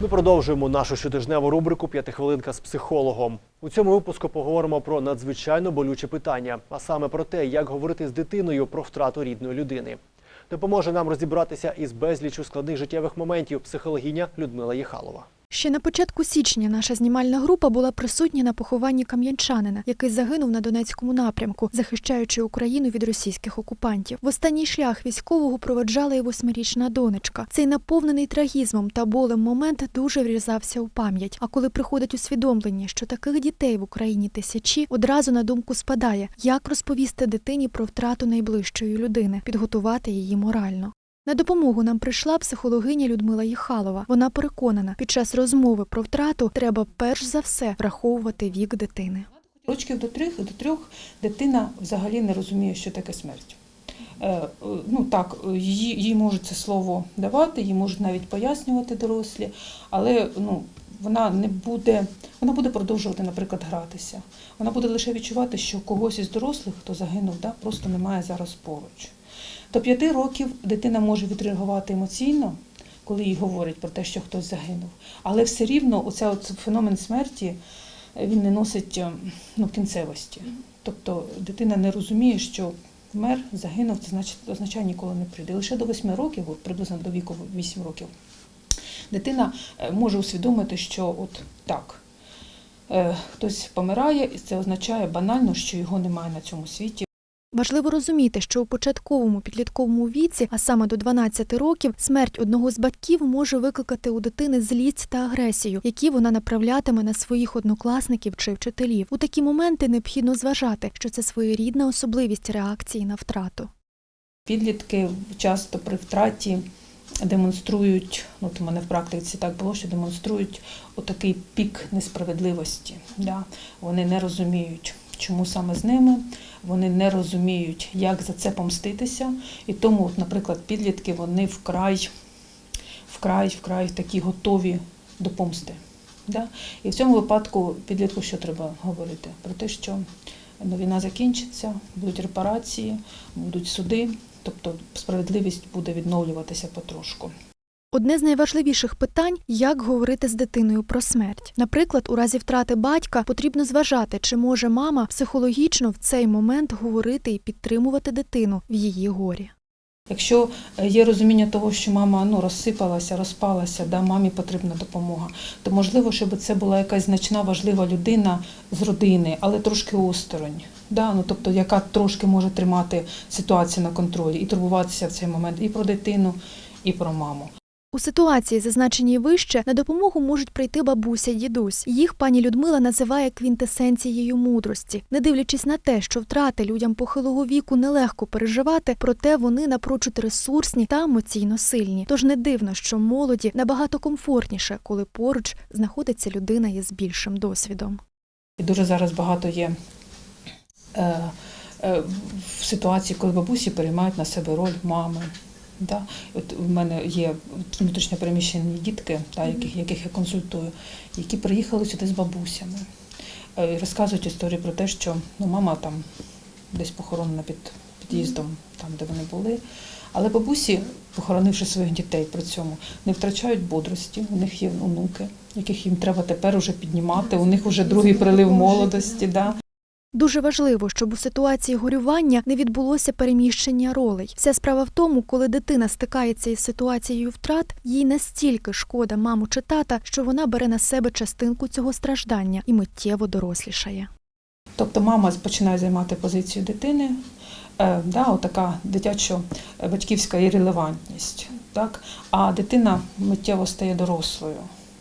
Ми продовжуємо нашу щотижневу рубрику П'ятихвилинка з психологом. У цьому випуску поговоримо про надзвичайно болюче питання, а саме про те, як говорити з дитиною про втрату рідної людини. Допоможе нам розібратися із безлічю складних життєвих моментів психологиня Людмила Єхалова. Ще на початку січня наша знімальна група була присутня на похованні кам'янчанина, який загинув на Донецькому напрямку, захищаючи Україну від російських окупантів. В останній шлях військового проведжала і восьмирічна донечка. Цей наповнений трагізмом та болем момент дуже врізався у пам'ять. А коли приходить усвідомлення, що таких дітей в Україні тисячі, одразу на думку спадає, як розповісти дитині про втрату найближчої людини, підготувати її морально. На допомогу нам прийшла психологиня Людмила Єхалова. Вона переконана, під час розмови про втрату треба перш за все враховувати вік дитини. Рочків до трьох, до трьох дитина взагалі не розуміє, що таке смерть. Е, е, Ну так, їй, їй можуть це слово давати, їй можуть навіть пояснювати дорослі, але ну, вона не буде, вона буде продовжувати, наприклад, гратися. Вона буде лише відчувати, що когось із дорослих, хто загинув, да, просто немає зараз поруч. До п'яти років дитина може відреагувати емоційно, коли їй говорять про те, що хтось загинув. Але все рівно оця от феномен смерті е, він не носить е, ну, кінцевості. Тобто дитина не розуміє, що вмер, загинув, це значить означає ніколи не прийде. Лише до 8 років, приблизно до віку 8 років, дитина е, може усвідомити, що от так. Хтось помирає, і це означає банально, що його немає на цьому світі. Важливо розуміти, що у початковому підлітковому віці, а саме до 12 років, смерть одного з батьків може викликати у дитини злість та агресію, які вона направлятиме на своїх однокласників чи вчителів. У такі моменти необхідно зважати, що це своєрідна особливість реакції на втрату. Підлітки часто при втраті демонструють, ну у мене в практиці так було, що демонструють отакий пік несправедливості. Да? Вони не розуміють, чому саме з ними, вони не розуміють, як за це помститися. І тому, от, наприклад, підлітки вони вкрай, вкрай, вкрай такі готові до помсти. Да? І в цьому випадку підлітку що треба говорити? Про те, що ну, війна закінчиться, будуть репарації, будуть суди, тобто справедливість буде відновлюватися потрошку. Одне з найважливіших питань як говорити з дитиною про смерть. Наприклад, у разі втрати батька потрібно зважати, чи може мама психологічно в цей момент говорити і підтримувати дитину в її горі. Якщо е, є розуміння того, що мама ну, розсипалася, розпалася, да, мамі потрібна допомога, то можливо, щоб це була якась значна важлива людина з родини, але трошки осторонь. Да, ну, тобто, яка трошки може тримати ситуацію на контролі і турбуватися в цей момент і про дитину, і про маму. У ситуації, зазначеній вище, на допомогу можуть прийти бабуся й дідусь. Їх пані Людмила називає квінтесенцією мудрості. Не дивлячись на те, що втрати людям похилого віку нелегко переживати, проте вони напрочуд ресурсні та емоційно сильні. Тож не дивно, що молоді набагато комфортніше, коли поруч знаходиться людина із більшим досвідом. І дуже зараз багато є е, е, в ситуації, коли бабусі переймають на себе роль мами. Да? От у мене є внутрішньо переміщені дітки, да, яких, яких я консультую, які приїхали сюди з бабусями. Е, І розказують історії про те, що ну, мама там десь похоронена під під'їздом, там, де вони були. Але бабусі, похоронивши своїх дітей при цьому, не втрачають бодрості. У них є онуки, яких їм треба тепер уже піднімати. У них вже другий прилив молодості. Да. Дуже важливо, щоб у ситуації горювання не відбулося переміщення ролей. Вся справа в тому, коли дитина стикається із ситуацією втрат, їй настільки шкода маму чи тата, що вона бере на себе частинку цього страждання і миттєво дорослішає. Тобто мама починає займати позицію дитини, е, да, отака дитячо-батьківська ірелевантність. Так? А дитина миттєво стає дорослою,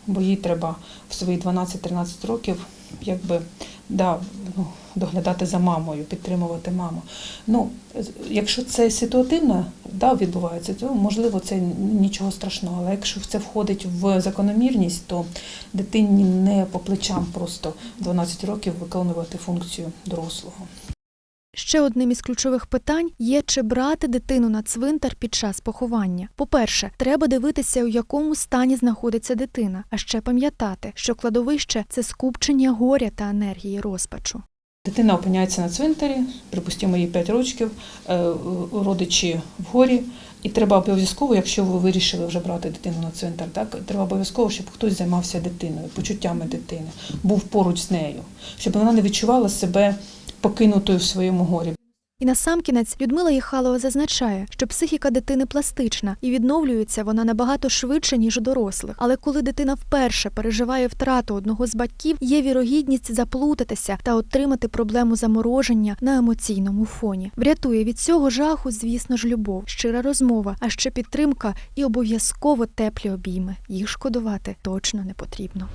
бо їй треба в свої 12-13 років якби, да, ну, доглядати за мамою, підтримувати маму. Ну, якщо це ситуативно да, відбувається, то можливо це нічого страшного. Але якщо це входить в закономірність, то дитині не по плечам просто 12 років виконувати функцію дорослого. Ще одним із ключових питань є, чи брати дитину на цвинтар під час поховання. По-перше, треба дивитися, у якому стані знаходиться дитина, а ще пам'ятати, що кладовище це скупчення горя та енергії розпачу. Дитина опиняється на цвинтарі, припустимо, їй 5 років, е, родичі в горі, І треба обов'язково, якщо ви вирішили вже брати дитину на цвинтар, так треба обов'язково, щоб хтось займався дитиною, почуттями дитини, був поруч з нею, щоб вона не відчувала себе покинутою в своєму горі. І насамкінець Людмила Єхалова зазначає, що психіка дитини пластична і відновлюється вона набагато швидше, ніж у дорослих. Але коли дитина вперше переживає втрату одного з батьків, є вірогідність заплутатися та отримати проблему замороження на емоційному фоні. Врятує від цього жаху, звісно ж, любов, щира розмова, а ще підтримка і обов'язково теплі обійми. Їх шкодувати точно не потрібно.